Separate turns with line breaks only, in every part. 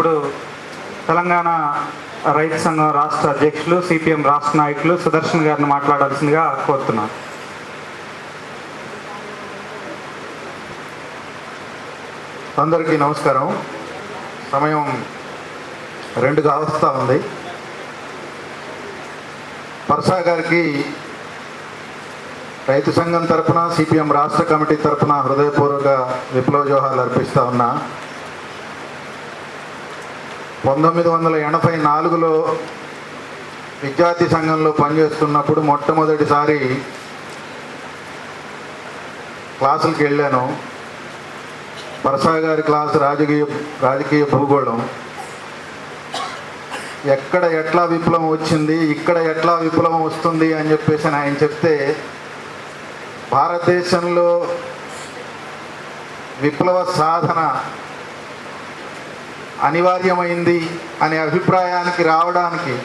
ఇప్పుడు తెలంగాణ రైతు సంఘం రాష్ట్ర అధ్యక్షులు సిపిఎం రాష్ట్ర నాయకులు సుదర్శన్ గారిని మాట్లాడాల్సిందిగా కోరుతున్నాను.
అందరికీ నమస్కారం. సమయం రెండు కావస్తా ఉంది. పర్సా గారికి రైతు సంఘం తరఫున సిపిఎం రాష్ట్ర కమిటీ తరపున హృదయపూర్వక విప్లవ జోహాలు అర్పిస్తా ఉన్నా. పంతొమ్మిది వందల ఎనభై నాలుగులో విద్యార్థి సంఘంలో పనిచేస్తున్నప్పుడు మొట్టమొదటిసారి క్లాసులకు వెళ్ళాను. పరసా గారి క్లాస్ రాజకీయ రాజకీయ భూగోళం. ఎక్కడ ఎట్లా విప్లవం వచ్చింది ఇక్కడ ఎట్లా విప్లవం వస్తుంది అని చెప్పేసి ఆయన చెప్తే భారతదేశంలో విప్లవ సాధన అనివార్యమైంది అనే అభిప్రాయానికి రావడానికి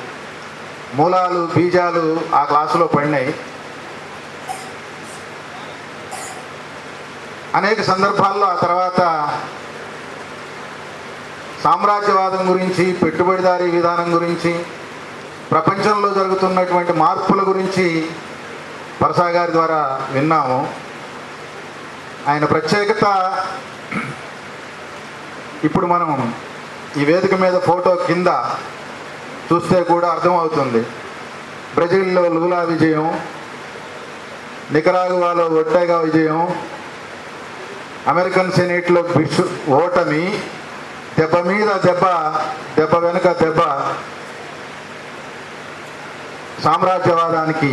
మూలాలు బీజాలు ఆ క్లాసులో పడినాయి. అనేక సందర్భాల్లో ఆ తర్వాత సామ్రాజ్యవాదం గురించి పెట్టుబడిదారీ విధానం గురించి ప్రపంచంలో జరుగుతున్నటువంటి మార్పుల గురించి పరసా గారి ద్వారా విన్నాము. ఆయన ప్రత్యేకత ఇప్పుడు మనం ఈ వేదిక మీద ఫోటో కింద చూస్తే కూడా అర్థమవుతుంది. బ్రెజిల్లో లూలా విజయం నికరాగువాలో ఒట్టేగా విజయం అమెరికన్ సెనేట్లో బిష్ ఓటమి దెబ్బ మీద దెబ్బ దెబ్బ వెనుక దెబ్బ సామ్రాజ్యవాదానికి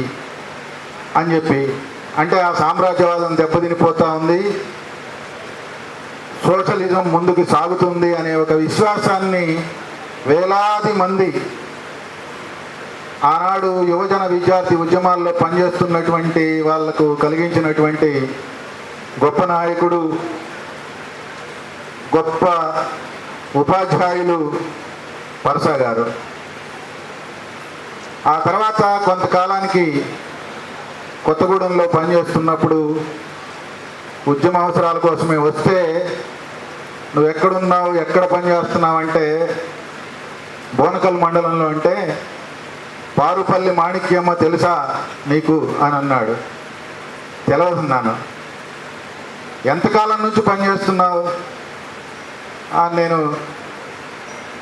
అని చెప్పి అంటే ఆ సామ్రాజ్యవాదం దెబ్బతినిపోతూ ఉంది. సోషలిజం ముందుకు సాగుతుంది అనే ఒక విశ్వాసాన్ని వేలాది మంది ఆనాడు యువజన విద్యార్థి ఉద్యమాల్లో పనిచేస్తున్నటువంటి వాళ్ళకు కలిగించినటువంటి గొప్ప నాయకుడు గొప్ప ఉపాధ్యాయులు పరస గారు. ఆ తర్వాత కొంతకాలానికి కొత్తగూడెంలో పనిచేస్తున్నప్పుడు ఉద్యమ అవసరాల కోసమే వస్తే నువ్వు ఎక్కడున్నావు ఎక్కడ పనిచేస్తున్నావు అంటే బోనకల్ మండలంలో అంటే పారుపల్లి మాణిక్యమ్మ తెలుసా నీకు అని అన్నాడు. తెలవదున్నాను. ఎంతకాలం నుంచి పనిచేస్తున్నావు నేను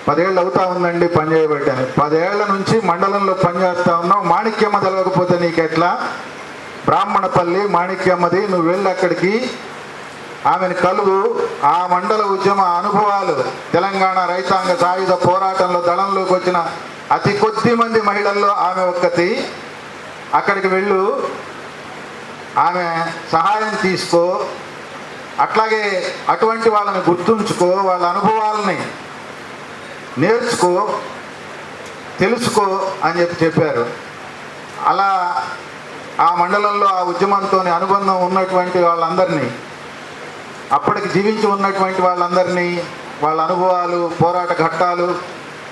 పదేళ్ళు అవుతా ఉందండి పని చేయబట్టాను పదేళ్ళ నుంచి మండలంలో పనిచేస్తా ఉన్నావు. మాణిక్యమ్మ తెలవకపోతే నీకెట్లా? బ్రాహ్మణపల్లి మాణిక్యమ్మది నువ్వు వెళ్ళి అక్కడికి. ఆమెను కలువు. ఆ మండల ఉద్యమ అనుభవాలు. తెలంగాణ రైతాంగ సాయుధ పోరాటంలో దళంలోకి వచ్చిన అతి కొద్ది మంది మహిళల్లో ఆమె ఒక్కతి. అక్కడికి వెళ్ళు. ఆమె సహాయం తీసుకో. అట్లాగే అటువంటి వాళ్ళని గుర్తుంచుకో. వాళ్ళ అనుభవాలని నేర్చుకో. తెలుసుకో అని చెప్పి చెప్పారు. అలా ఆ మండలంలో ఆ ఉద్యమంతో అనుబంధం ఉన్నటువంటి వాళ్ళందరినీ అప్పటికి జీవించి ఉన్నటువంటి వాళ్ళందరినీ వాళ్ళ అనుభవాలు పోరాట ఘట్టాలు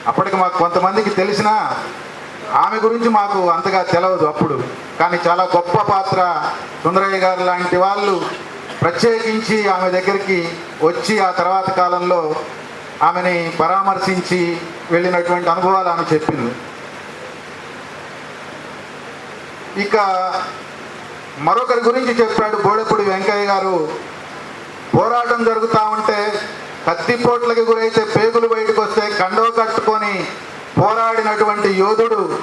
అప్పటికి మాకు కొంతమందికి తెలిసినా ఆమె గురించి మాకు అంతగా తెలవదు అప్పుడు. కానీ చాలా గొప్ప పాత్ర సుందరయ్య గారు లాంటి వాళ్ళు ప్రత్యేకించి ఆమె దగ్గరికి వచ్చి ఆ తర్వాత కాలంలో ఆమెని పరామర్శించి వెళ్ళినటువంటి అనుభవాలు ఆమె చెప్పింది. ఇక మరొకరి గురించి చెప్పాడు బోడెపూడి వెంకయ్య గారు. పోరాటం జరుగుతూ ఉంటే కత్తిపోట్లకి గురైతే పేగులు బయటకు వస్తే కండో కట్టుకొని పోరాడినటువంటి యోధుడు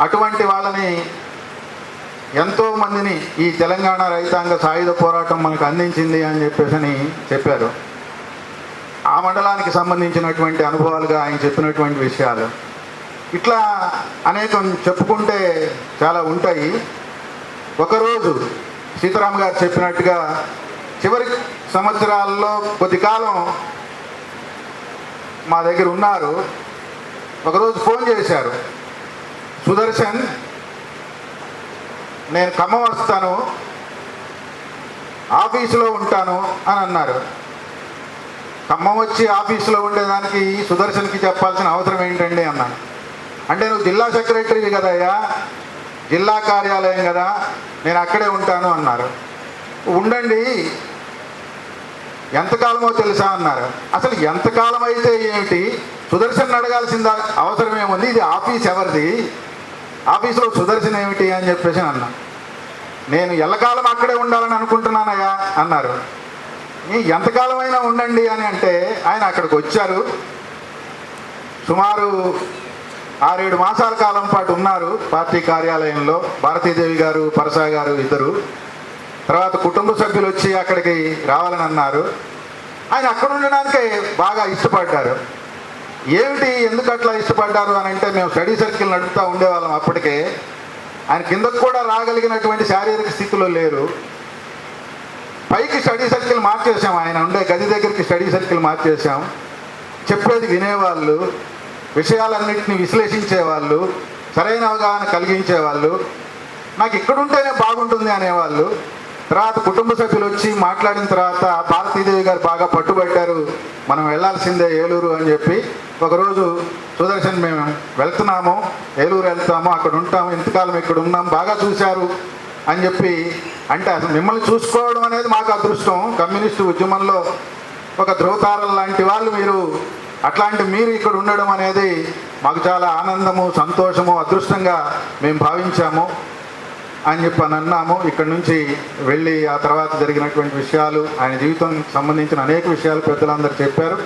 అటువంటి వాళ్ళని ఎంతో మందిని ఈ తెలంగాణ రైతాంగ సాయుధ పోరాటం మనకు అందించింది అని చెప్పేసి చెప్పారు. ఆ మండలానికి సంబంధించినటువంటి అనుభవాలుగా ఆయన చెప్పినటువంటి విషయాలు. ఇట్లా అనేకం చెప్పుకుంటే చాలా ఉంటాయి. ఒకరోజు సీతారాం గారు చెప్పినట్టుగా చివరి సంవత్సరాల్లో కొద్ది కాలం మా దగ్గర ఉన్నారు. ఒకరోజు ఫోన్ చేశారు. సుదర్శన్ నేను ఖమ్మం వస్తాను. ఆఫీసులో ఉంటాను అని అన్నారు. ఖమ్మం వచ్చి ఆఫీసులో ఉండేదానికి సుదర్శన్కి చెప్పాల్సిన అవసరం ఏంటండి అంటే నువ్వు జిల్లా సెక్రటరీ కదయ్యా జిల్లా కార్యాలయం కదా? నేను అక్కడే ఉంటాను అన్నారు. ఉండండి. ఎంతకాలమో తెలుసా అన్నారు. అసలు ఎంతకాలం అయితే ఏమిటి? సుదర్శన్ అడగాల్సింది అవసరం ఏముంది ఇది ఆఫీస్ ఎవరిది? ఆఫీసులో సుదర్శన్ ఏమిటి అని చెప్పేసి అన్నా. నేను ఎల్లకాలం అక్కడే ఉండాలని అనుకుంటున్నానయ్యా అన్నారు. ఎంతకాలమైనా ఉండండి అని అంటే ఆయన అక్కడికి వచ్చారు. సుమారు ఆరేడు మాసాల కాలం పాటు ఉన్నారు పార్టీ కార్యాలయంలో. భారతీదేవి గారు పరసా గారు ఇద్దరు. తర్వాత కుటుంబ సభ్యులు వచ్చి అక్కడికి రావాలని అన్నారు. ఆయన అక్కడ ఉండడానికే బాగా ఇష్టపడ్డారు. ఏమిటి ఎందుకు అట్లా ఇష్టపడ్డారు అని అంటే మేము స్టడీ సర్కిల్ నడుపుతూ ఉండేవాళ్ళం అప్పటికే. ఆయన కిందకు కూడా రాగలిగినటువంటి శారీరక స్థితిలో లేరు. పైకి స్టడీ సర్కిల్ మార్చేసాం ఆయన ఉండే గది దగ్గరికి స్టడీ సర్కిల్ మార్చేసాం చెప్పేది వినేవాళ్ళు. విషయాలన్నింటినీ విశ్లేషించేవాళ్ళు సరైన అవగాహన కలిగించేవాళ్ళు నాకు ఇక్కడుంటేనే బాగుంటుంది అనేవాళ్ళు తర్వాత కుటుంబ సభ్యులు వచ్చి మాట్లాడిన తర్వాత భారతీదేవి గారు బాగా పట్టుబట్టారు మనం వెళ్ళాల్సిందే ఏలూరు అని చెప్పి ఒకరోజు సుదర్శన్ మేము వెళ్తున్నాము ఏలూరు వెళ్తాము అక్కడ ఉంటాము ఇంతకాలం ఇక్కడ ఉన్నాం బాగా చూశారు అని చెప్పి అంటే అసలు మిమ్మల్ని చూసుకోవడం అనేది మాకు అదృష్టం. కమ్యూనిస్టు ఉద్యమంలో ఒక ధ్రువతారలు లాంటి వాళ్ళు మీరు అట్లాంటి మీరు ఇక్కడ ఉండడం అనేది మాకు చాలా ఆనందము సంతోషము అదృష్టంగా మేము భావించాము అని చెప్పి అని అన్నాము. ఇక్కడ నుంచి వెళ్ళి ఆ తర్వాత జరిగినటువంటి విషయాలు ఆయన జీవితం సంబంధించిన అనేక విషయాలు పెద్దలందరూ చెప్పారు.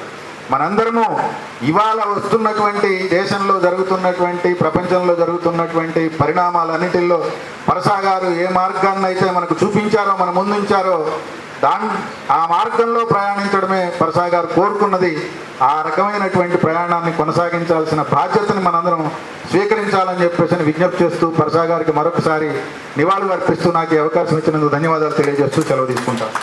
మనందరము ఇవాళ వస్తున్నటువంటి దేశంలో జరుగుతున్నటువంటి ప్రపంచంలో జరుగుతున్నటువంటి పరిణామాలన్నిటిల్లో పరసా గారు ఏ మార్గాన్ని అయితే మనకు చూపించారో మన ముందుంచారో దాని ఆ మార్గంలో ప్రయాణించడమే పరసాయి గారు కోరుకున్నది. ఆ రకమైనటువంటి ప్రయాణాన్ని కొనసాగించాల్సిన బాధ్యతని మనందరం స్వీకరించాలని చెప్పేసి విజ్ఞప్తి చేస్తూ పరసాయి గారికి మరొకసారి నివాళులు అర్పిస్తూ నాకు అవకాశం ఇచ్చినందుకు ధన్యవాదాలు తెలియజేస్తూ సెలవు తీసుకుంటాను.